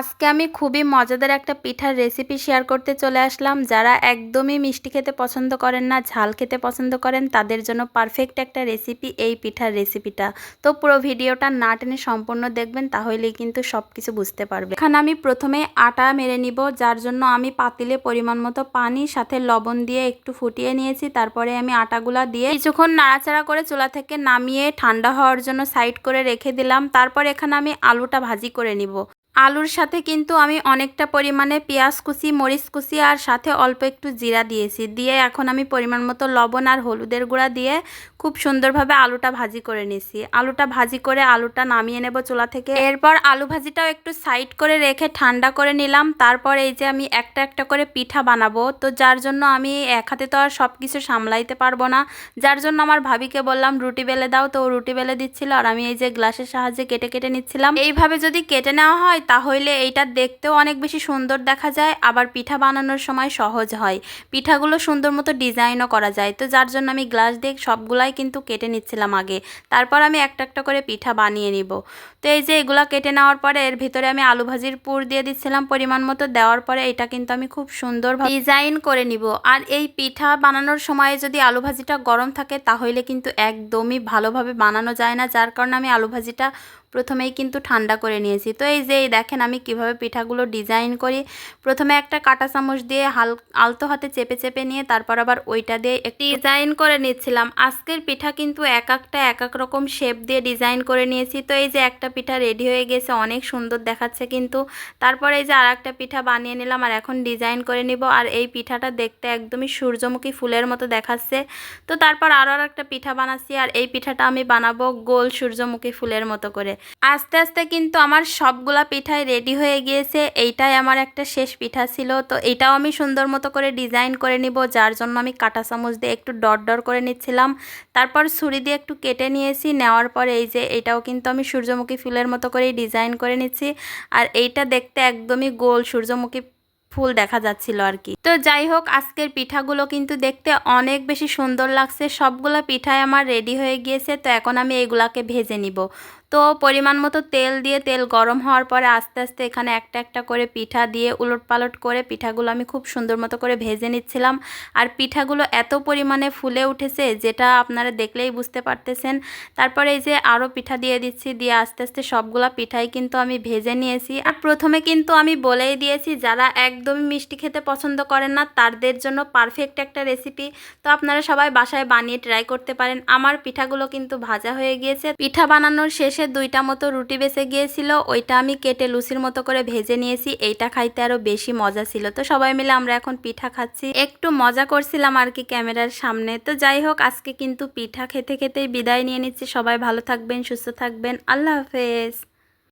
আজকে আমি খুবই মজাদার একটা পিঠার রেসিপি শেয়ার করতে চলে আসলাম। যারা একদমই মিষ্টি খেতে পছন্দ করেন না, ঝাল খেতে পছন্দ করেন, তাদের জন্য পারফেক্ট একটা রেসিপি এই পিঠার রেসিপিটা তো পুরো ভিডিওটা না টেনে সম্পূর্ণ দেখবেন, তাহলেই কিন্তু সব কিছু বুঝতে পারবে এখানে আমি প্রথমে আটা মেরে নিব, যার জন্য আমি পাতিলে পরিমাণ মতো পানি, সাথে লবণ দিয়ে একটু ফুটিয়ে নিয়েছি। তারপরে আমি আটাগুলা দিয়ে কিছুক্ষণ নাড়াচাড়া করে চুলা থেকে নামিয়ে ঠান্ডা হওয়ার জন্য সাইড করে রেখে দিলাম। তারপর এখানে আমি আলুটা ভাজি করে নিব। আলুর সাথে কিন্তু আমি অনেকটা পরিমাণে পেঁয়াজ কুচি, মরিচ কুচি আর সাথে অল্প একটু জিরা দিয়েছি। দিয়ে এখন আমি পরিমাণ মতো লবণ আর হলুদের গুঁড়া দিয়ে খুব সুন্দরভাবে আলুটা ভাজি করে নিছি আলুটা ভাজি করে আলুটা নামিয়ে নেব চুলা থেকে। এরপর আলু ভাজিটাও একটু সাইড করে রেখে ঠান্ডা করে নিলাম। তারপর এই যে আমি একটা একটা করে পিঠা বানাবো। তো যার জন্য আমি এক হাতে তো আর সব কিছু সামলাইতে পারব না। যার জন্য আমার ভাবিকে বললাম, রুটি বেলে দাও। তো রুটি বেলে দিচ্ছিল আর আমি এই যে গ্লাসের সাহায্যে কেটে কেটে নিচ্ছিলাম। এইভাবে যদি কেটে নেওয়া হয় তাহলে এইটা দেখতেও অনেক বেশি সুন্দর দেখা যায়। আবার পিঠা বানানোর সময় সহজ হয়। পিঠাগুলো সুন্দর মতো ডিজাইনও করা যায়। তো যার জন্য আমি গ্লাস দিয়ে সবগুলাই কিন্তু কেটে নিচ্ছিলাম আগে। তারপর আমি একটা একটা করে পিঠা বানিয়ে নিব। তো এই যে এগুলা কেটে নেওয়ার পরে এর ভিতরে আমি আলু ভাজির পুর দিয়ে দিচ্ছিলাম পরিমাণ মতো। দেওয়ার পরে এটা কিন্তু আমি খুব সুন্দর ডিজাইন করে নিব। আর এই পিঠা বানানোর সময় যদি আলু ভাজিটা গরম থাকে, তাহলে কিন্তু একদমই ভালোভাবে বানানো যায় না। যার কারণে আমি আলু ভাজিটা প্রথমেই কিন্তু ঠান্ডা করে নিয়েছি। তো এই যে দেখেন আমি কীভাবে পিঠাগুলো ডিজাইন করি। প্রথমে একটা কাটা চামচ দিয়ে হাল, আলতো হাতে চেপে চেপে নিয়ে তারপর আবার ওইটা দিয়ে একটি ডিজাইন করে নিচ্ছিলাম। আজকের পিঠা কিন্তু এক একটা, এক এক রকম শেপ দিয়ে ডিজাইন করে নিয়েছি। তো এই যে একটা পিঠা রেডি হয়ে গেছে, অনেক সুন্দর দেখাচ্ছে কিন্তু। তারপরে এই যে আর একটা পিঠা বানিয়ে নিলাম আর এখন ডিজাইন করে নিব। আর এই পিঠাটা দেখতে একদমই সূর্যমুখী ফুলের মতো দেখাচ্ছে। তো তারপর আরও আর একটা পিঠা বানাচ্ছি। আর এই পিঠাটা আমি বানাবো গোল সূর্যমুখী ফুলের মতো করে। আস্তে আস্তে কিন্তু আমার সবগুলা পিঠাই রেডি হয়ে গিয়েছে। এইটাই আমার একটা শেষ পিঠা ছিল। তো এটাও আমি সুন্দর মতো করে ডিজাইন করে নিব, যার জন্য আমি কাটা চামচ দিয়ে একটু ডট ডট করে নিচ্ছিলাম। তারপর ছুরি দিয়ে একটু কেটে নিয়েছি। নেওয়ার পরে এই যে এটাও কিন্তু আমি সূর্যমুখী ফুলের মতো করেই ডিজাইন করে নিচ্ছি। আর এইটা দেখতে একদমই গোল সূর্যমুখী ফুল দেখা যাচ্ছিল আর কি। তো যাই হোক, আজকের পিঠাগুলো কিন্তু দেখতে অনেক বেশি সুন্দর লাগছে। সবগুলো পিঠাই আমার রেডি হয়ে গিয়েছে। তো এখন আমি এগুলাকে ভেজে নিব। তো পরিমাণ মতো তেল দিয়ে তেল গরম হওয়ার পরে আস্তে আস্তে এখানে একটা একটা করে পিঠা দিয়ে উলট পালট করে পিঠাগুলো আমি খুব সুন্দর মতো করে ভেজে নিচ্ছিলাম। আর পিঠাগুলো এত পরিমাণে ফুলে উঠেছে যেটা আপনারা দেখলেই বুঝতে পারতেছেন। তারপরে এই যে আরও পিঠা দিয়ে দিচ্ছি, দিয়ে আস্তে আস্তে সবগুলা পিঠাই কিন্তু আমি ভেজে নিয়েছি। আর প্রথমে কিন্তু আমি বলেই দিয়েছি, যারা একদমই মিষ্টি খেতে পছন্দ করেন না, তাদের জন্য পারফেক্ট একটা রেসিপি। তো আপনারা সবাই বাসায় বানিয়ে ট্রাই করতে পারেন। আমার পিঠাগুলো কিন্তু ভাজা হয়ে গিয়েছে। পিঠা বানানোর শেষে দুইটা মতো রুটি বেঁচে গিয়েছিল, ওইটা আমি কেটে লুচির মতো করে ভেজে নিয়েছি, এইটা খাইতে আরও বেশি মজা ছিল। তো সবাই মিলে আমরা এখন পিঠা খাচ্ছি। একটু মজা করছিলাম আর কি ক্যামেরার সামনে। তো যাই হোক, আজকে কিন্তু পিঠা খেতে খেতেই বিদায় নিয়ে নিচ্ছি। সবাই ভালো থাকবেন, সুস্থ থাকবেন। আল্লাহ হাফেজ।